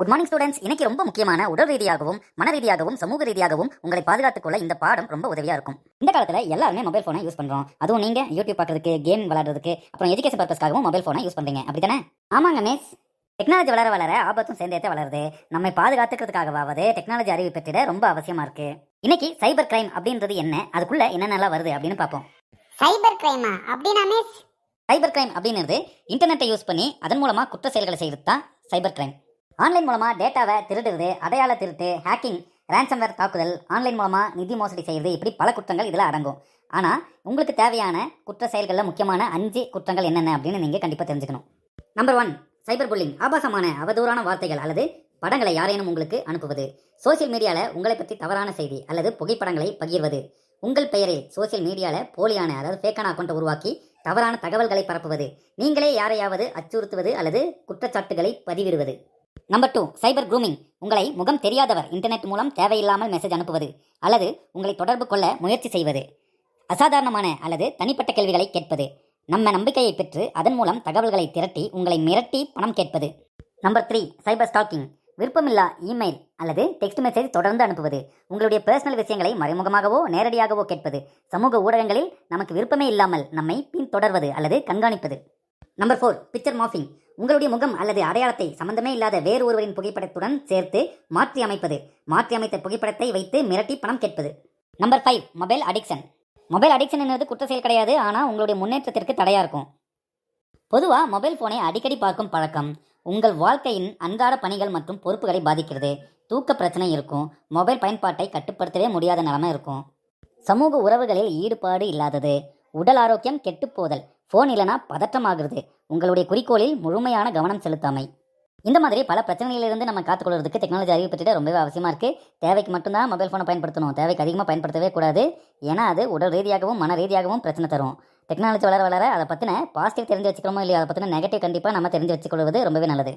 Good morning students இன்னைக்கு ரொம்ப முக்கியமான உடல் ரீதியாகவும் மன ரீதியாகவும் சமூக ரீதியாகவும் உங்களை பாதுகாத்துக் கொள்ள இந்த பாடம் ரொம்ப உதவியா இருக்கும். இந்த காலத்துல எல்லாருமே மொபைல் போனை யூஸ் பண்றோம். அதுவும் நீங்க யூடியூப் பார்க்கறதுக்கு கேம் விளையாடுறதுக்கு அப்புறம் எஜுகேஷன் பர்பஸ்க்காகவும் மொபைல் போனை யூஸ் பண்றீங்க. அப்படிதானே ஆமாங்க மிஸ் டெக்னாலஜி வளர வளர ஆபத்தும் சேர்ந்தே வளருது. நம்மை பாதுகாத்துக்கிறதுக்காகவாவது டெக்னாலஜி அறிவு பெற்றிட ரொம்ப அவசியமா இருக்கு. இன்னைக்கு சைபர் கிரைம் அப்படின்றது என்ன? அதுக்குள்ள என்னென்னலாம் வருது அப்படின்னு பார்ப்போம். சைபர் கிரைமா அப்படின்னா மிஸ் சைபர் கிரைம் அப்படிங்கிறது இன்டர்நெட்டை யூஸ் பண்ணி அதன் மூலமா குற்ற செயல்களை செய்யறது தான் சைபர் கிரைம் ஆன்லைன் மூலமா டேட்டாவை திருடுறது அடையாள திருட்டு ஹேக்கிங் ரேன்சம்வேர் தாக்குதல் ஆன்லைன் மூலமா நிதி மோசடி செய்யறது இப்படி பல குற்றங்கள் இதில் அடங்கும். ஆனா உங்களுக்கு தேவையான குற்ற செயல்களில் முக்கியமான அஞ்சு குற்றங்கள் என்னென்ன அப்படின்னு நீங்க கண்டிப்பா தெரிஞ்சுக்கணும். நம்பர் ஒன் சைபர் புல்லிங் ஆபாசமான அவதூறான வார்த்தைகள் அல்லது படங்களை யாரேனும் உங்களுக்கு அனுப்புவது. சோஷியல் மீடியாவில் உங்களை பற்றி தவறான செய்தி அல்லது புகைப்படங்களை பகிர்வது. உங்கள் பெயரில் சோஷியல் மீடியாவில் போலியான அதாவது ஃபேக்கான அக்கௌண்ட்டை உருவாக்கி தவறான தகவல்களை பரப்புவது. நீங்களே யாரையாவது அச்சுறுத்துவது அல்லது குற்றச்சாட்டுகளை பதிவிடுவது. நம்பர் டூ சைபர் க்ரூமிங் உங்களை முகம் தெரியாதவர் இன்டர்நெட் மூலம் தேவையில்லாமல் மெசேஜ் அனுப்புவது அல்லது உங்களை தொடர்பு கொள்ள முயற்சி செய்வது அசாதாரணமான அல்லது தனிப்பட்ட கேள்விகளை கேட்பது. நம்ம நம்பிக்கையை பெற்று அதன் மூலம் தகவல்களை திரட்டி உங்களை மிரட்டி பணம் கேட்பது. நம்பர் த்ரீ சைபர் ஸ்டாக்கிங் விருப்பமில்லா இமெயில் அல்லது டெக்ஸ்ட் மெசேஜ் தொடர்ந்து அனுப்புவது. உங்களுடைய பர்சனல் விஷயங்களை மறைமுகமாகவோ நேரடியாகவோ கேட்பது. சமூக ஊடகங்களில் நமக்கு விருப்பமே இல்லாமல் நம்மை பின்தொடர்வது அல்லது கண்காணிப்பது. நம்பர் ஃபோர் பிக்சர் மாஃபிங் உங்களுடைய முகம் அல்லது அடையாளத்தை சம்பந்தமே இல்லாத வேறு ஒருவரின் புகைப்படத்துடன் சேர்த்து மாற்றி அமைப்பது. மாற்றி அமைத்த புகைப்படத்தை வைத்து மிரட்டி பணம் கேட்பது. Number five mobile addiction. Mobile addiction என்பது குற்ற செயல் கிடையாது ஆனால் உங்களுடைய முன்னேற்றத்திற்கு தடையாக இருக்கும். பொதுவாக மொபைல் ஃபோனை அடிக்கடி பார்க்கும் பழக்கம். உங்கள் வாழ்க்கையின் அன்றாட பணிகள் மற்றும் பொறுப்புகளை பாதிக்கிறது. தூக்க பிரச்சனை இருக்கும். மொபைல் பயன்பாட்டை கட்டுப்படுத்தவே முடியாத நிலைமை இருக்கும். சமூக உறவுகளில் ஈடுபாடு இல்லாதது. உடல் ஆரோக்கியம் கெட்டுப்போதல் ஃபோன் இல்லைனா பதற்றமாகிறது. உங்களுடைய குறிக்கோளில் முழுமையான கவனம் செலுத்தாமை. இந்த மாதிரி பல பிரச்சனைகளிலிருந்து நம்ம காத்துக்கொள்வதற்கு டெக்னாலஜி அறிவு பற்றிட்டு ரொம்பவே அவசியமாக இருக்குது தேவைக்கு மட்டும்தான் மொபைல் ஃபோனை பயன்படுத்தணும். தேவைக்கு அதிகமாக பயன்படுத்தவே கூடாது. ஏன்னா அது உடல் ரீதியாகவும் மன ரீதியாகவும் பிரச்சனை தரும். டெக்னாலஜி வளர வளர அதை பற்றின பாசிட்டிவ் தெரிஞ்சு வச்சுக்கிறோமோ இல்லையோ அதை பற்றின நெகட்டிவ் கண்டிப்பாக நம்ம தெரிஞ்சு வச்சுக்கொள்வது ரொம்பவே நல்லது.